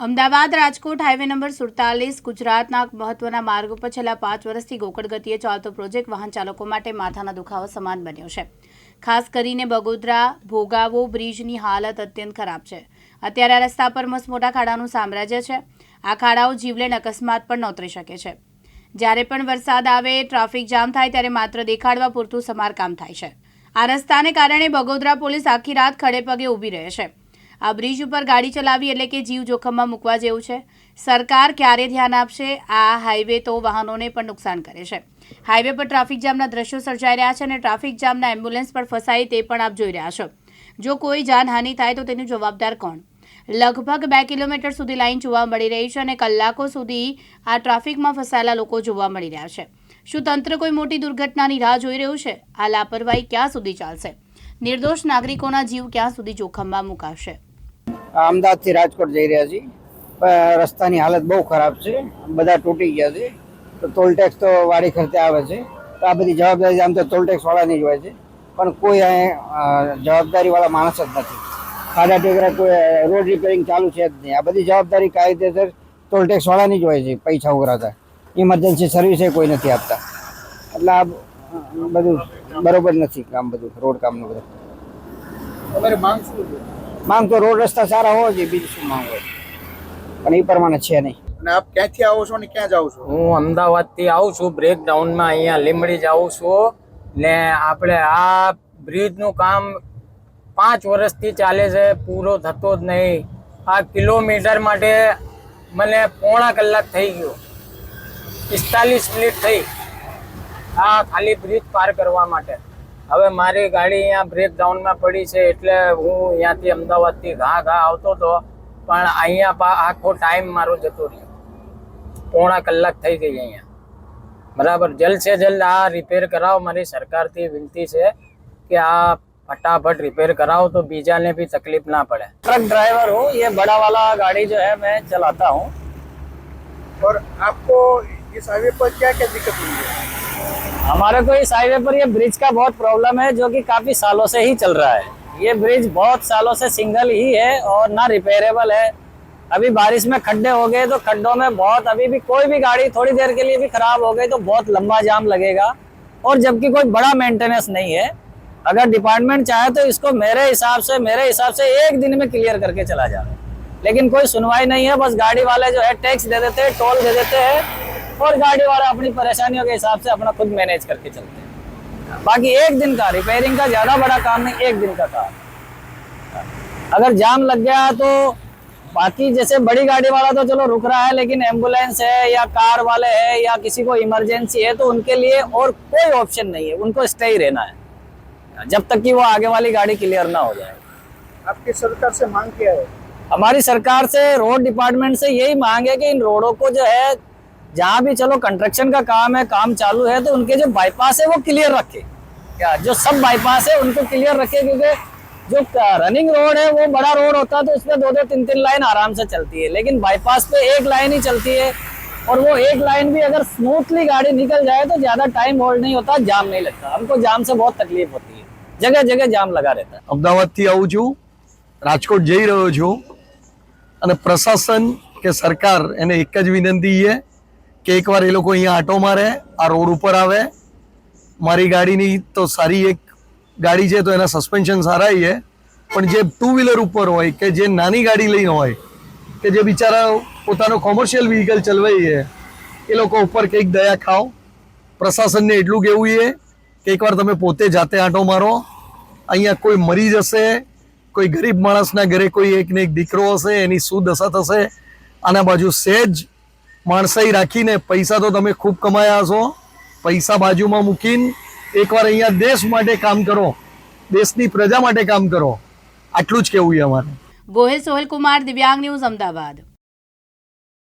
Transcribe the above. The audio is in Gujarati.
અમદાવાદ રાજકોટ હાઈવે નંબર સુડતાલીસ, ગુજરાતના મહત્વના માર્ગ ઉપર છેલ્લા પાંચ વર્ષથી ગોકળ ગતિએ ચાલતો પ્રોજેક્ટ વાહન ચાલકો માટે માથાના દુખાવા સમાન બન્યો છે. ખાસ કરીને બગોદરા, ભોગાવો બ્રિજની હાલત અત્યંત ખરાબ છે. અત્યારે આ રસ્તા પર મસમોટા ખાડાનું સામ્રાજ્ય છે. આ ખાડાઓ જીવલેણ અકસ્માત પણ નોતરી શકે છે. જ્યારે પણ વરસાદ આવે, ટ્રાફિક જામ થાય ત્યારે માત્ર દેખાડવા પૂરતું સમારકામ થાય છે. આ રસ્તાને કારણે બગોદરા પોલીસ આખી રાત ખડે પગે ઊભી રહે છે. આ બ્રિજ ઉપર ગાડી ચલાવી એટલે કે જીવ જોખમમાં મૂકવા જેવું છે. સરકાર ક્યારે ધ્યાન આપશે? આ હાઈવે તો વાહનોને પણ નુકસાન કરે છે. હાઈવે પર ટ્રાફિક જામના દ્રશ્યો સર્જાઈ રહ્યા છે અને ટ્રાફિક જામના એમ્બ્યુલન્સ પર ફસાઈ તે પણ આપ જોઈ રહ્યા છો. જો કોઈ જાનહાનિ થાય તો તેનું જવાબદાર કોણ? લગભગ બે કિલોમીટર સુધી લાઇન જોવા મળી રહી છે અને કલાકો સુધી આ ટ્રાફિકમાં ફસાયેલા લોકો જોવા મળી રહ્યા છે. શું તંત્ર કોઈ મોટી દુર્ઘટનાની રાહ જોઈ રહ્યું છે? આ લાપરવાહી ક્યાં સુધી ચાલશે? નિર્દોષ નાગરિકોના જીવ ક્યાં સુધી જોખમમાં મુકાશે? અમદાવાદથી રાજકોટ જઈ રહ્યા છીએ. રસ્તાની હાલત બહુ ખરાબ છે. બધા તૂટી ગયા છે. તો ટોલ ટેક્સ તો વાડી ખર્ચે આવે છે. તો આ બધી જવાબદારી આમ તો ટોલ ટેક્સ જ હોય છે. પણ કોઈ જવાબદારીવાળા જવાબદારી માણસ જ નથી. ખાડા ટેકરા કોઈ રોડ રિપેરિંગ ચાલુ છે જ નહીં. આ બધી જવાબદારી કાયદેસર ટોલ ટેક્સ જ હોય છે, પૈસા ઉઘરાતા. ઇમરજન્સી સર્વિસે કોઈ નથી આપતા. એટલે આ બધું બરોબર નથી કામ બધું, રોડ કામનું બધું. તમારી માંગ શું છે? માંગ તો રોડ રસ્તા સારા હોવા જોઈએ બીજું શું માંગ હોય? પણ એ પ્રમાણે છે નહીં. અને આપ ક્યાંથી આવો છો અને ક્યાં જાઓ છો? હું અમદાવાદથી આવું છું બ્રેકડાઉનમાં અહીંયા લીમડી જાઉં છું. ને આપણે આ બ્રિજનું કામ પાંચ વર્ષથી ચાલે છે પૂરો થતો જ નહીં. આ કિલોમીટર માટે મને પોણા કલાક થઈ ગયો. પિસ્તાલીસ મિનિટ થઈ આ ખાલી બ્રિજ પાર કરવા માટે. હવે મારી ગાડી અહીંયા બ્રેકડાઉનમાં પડી છે એટલે હું અહીંયાથી અમદાવાદથી ઘા ઘા આવતો હતો પણ અહીંયા પા- આખો ટાઈમ મારો જતો રહ્યો પોણા કલાક થઈ ગઈ અહીંયા બરાબર જલ્દ से જલ્દ આ રિપેર કરાવો મારી સરકારથી વિનંતી છે કે આ फटाफट रिपेयर कराओ तो बीजा ने भी तकलीफ ना पड़े ट्रक ड्राइवर हूँ ये बड़ा वाला गाड़ी जो है मैं चलाता हूँ और आपको इस हाईवे पर क्या क्या दिक्कत हुई है हमारे को इस हाईवे पर ये ब्रिज का बहुत प्रॉब्लम है, जो कि काफ़ी सालों से ही चल रहा है। ये ब्रिज बहुत सालों से सिंगल ही है और ना रिपेयरेबल है। अभी बारिश में खड्डे हो गए तो खड्डों में बहुत, अभी भी कोई भी गाड़ी थोड़ी देर के लिए भी खराब हो गई तो बहुत लंबा जाम लगेगा। और जबकि कोई बड़ा मेंटेनेंस नहीं है। अगर डिपार्टमेंट चाहे तो इसको मेरे हिसाब से, मेरे हिसाब से एक दिन में क्लियर करके चला जाए। लेकिन कोई सुनवाई नहीं है, बस गाड़ी वाले जो है टैक्स दे देते हैं टोल दे देते हैं। और गाड़ी वाले अपनी परेशानियों के हिसाब से अपना खुद मैनेज करके चलते हैं। बाकी एक दिन का रिपेयरिंग का ज़्यादा बड़ा काम नहीं एक दिन का काम। अगर जाम लग गया तो बाकी जैसे बड़ी गाड़ी वाला तो चलो रुक रहा है लेकिन एंबुलेंस है या कार वाले है या किसी को इमरजेंसी है तो उनके लिए और कोई ऑप्शन नहीं है। उनको स्टे ही रहना है। जब तक कि वो आगे वाली गाड़ी क्लियर ना हो जाए। आपकी सरकार से मांग क्या है? हमारी सरकार से रोड डिपार्टमेंट से यही मांग है कि इन रोडों को जो है जहाँ भी चलो कंस्ट्रक्शन का काम है काम चालू है तो उनके जो बाईपास है वो क्लियर रखे क्या जो सब बाईपास है उनको क्लियर रखे क्योंकि जो रनिंग रोड है वो बड़ा रोड होता है तो उसमें दो दो तीन तीन लाइन आराम से चलती है लेकिन बाईपास पे एक लाइन ही चलती है और वो एक लाइन भी अगर स्मूथली गाड़ी निकल जाए तो ज्यादा टाइम होल्ड नहीं होता जाम नहीं लगता हमको जाम से बहुत तकलीफ होती है जगह जगह जाम लगा रहता है અમદાવાદથી આવું છું રાજકોટ જઈ રહ્યો છું અને પ્રશાસન કે સરકાર એને એક જ વિનંતી છે કે એકવાર એ લોકો અહીંયા આટો મારે, આ રોડ ઉપર આવે. મારી ગાડીની તો સારી એક ગાડી છે, તો એના સસ્પેન્શન સારા છે. પણ જે ટુ વ્હીલર ઉપર હોય કે જે નાની ગાડી લઈને હોય, કે જે બિચારા પોતાનો કોમર્શિયલ વ્હીકલ ચલાવે છે એ લોકો ઉપર કંઈક દયા ખાઓ. પ્રશાસનને એટલું કહેવું છે કે એકવાર તમે પોતે જાતે આંટો મારો. અહીંયા કોઈ મરી જશે કોઈ ગરીબ માણસના ઘરે કોઈ એકને એક દીકરો હશે, એની શું દશા થશે. આના બાજુ સહેજ માણસાઈ રાખીને પૈસા તો તમે ખૂબ કમાયા હશો. પૈસા બાજુમાં મૂકીને એકવાર અહીંયા દેશ માટે કામ કરો. દેશની પ્રજા માટે કામ કરો. આટલું જ કહેવું છે અમારે. ગોહિલ સોહેલ કુમાર દિવ્યાંગ ન્યૂઝ અમદાવાદ.